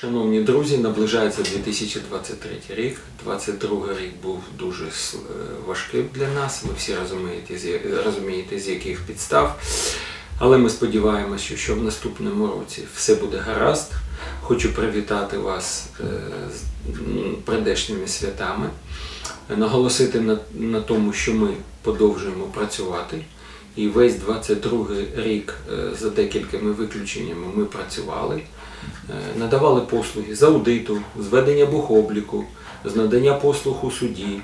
Шановні друзі, наближається 2023 рік. 2022 рік був дуже е, важким для нас. Ви всі розумієте, розумієте, з яких підстав. Але ми сподіваємося, що в наступному році все буде гаразд. Хочу привітати вас е, з м, прийдешніми святами, наголосити на, на тому, що ми подовжуємо працювати. І весь 22 рік е, за декількома виключеннями ми працювали, Е, надавали послуги з аудиту, з ведення бухобліку, з надання послуг у суді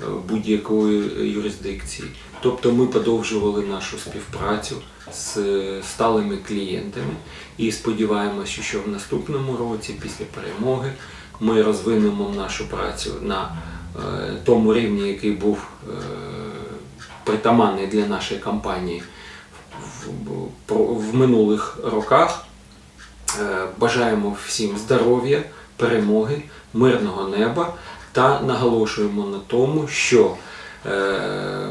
е, будь-якої юрисдикції. Тобто ми подовжували нашу співпрацю з сталими клієнтами і сподіваємося, що в наступному році, після перемоги, ми розвинемо нашу працю на тому рівні, який був притаманний для нашої компанії в, в- минулих роках. Е, Бажаємо всім здоров'я, перемоги, мирного неба та наголошуємо на тому, що е,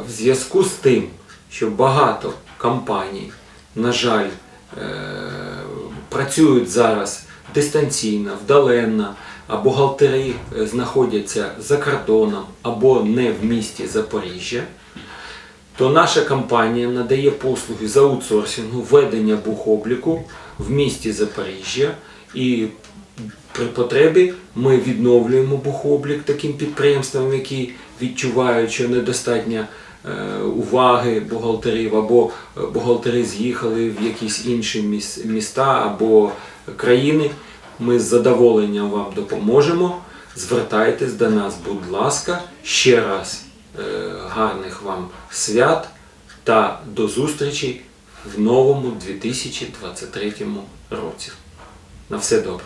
в зв'язку з тим, що багато компаній, на жаль, е, працюють зараз дистанційно, вдаленно, а бухгалтери знаходяться за кордоном або не в місті Запоріжжя то наша компанія надає послуги з аутсорсингу, ведення бухобліку в місті Запоріжжя. І при потребі ми відновлюємо бухоблік таким підприємствам, які відчувають, що недостатньо е, уваги бухгалтерів, або е, бухгалтери з'їхали в якісь інші міста або країни. Ми з задоволенням вам допоможемо. Звертайтесь до нас, будь ласка, ще раз гарних вам свят та до зустрічі в новому 2023 році. На все добре.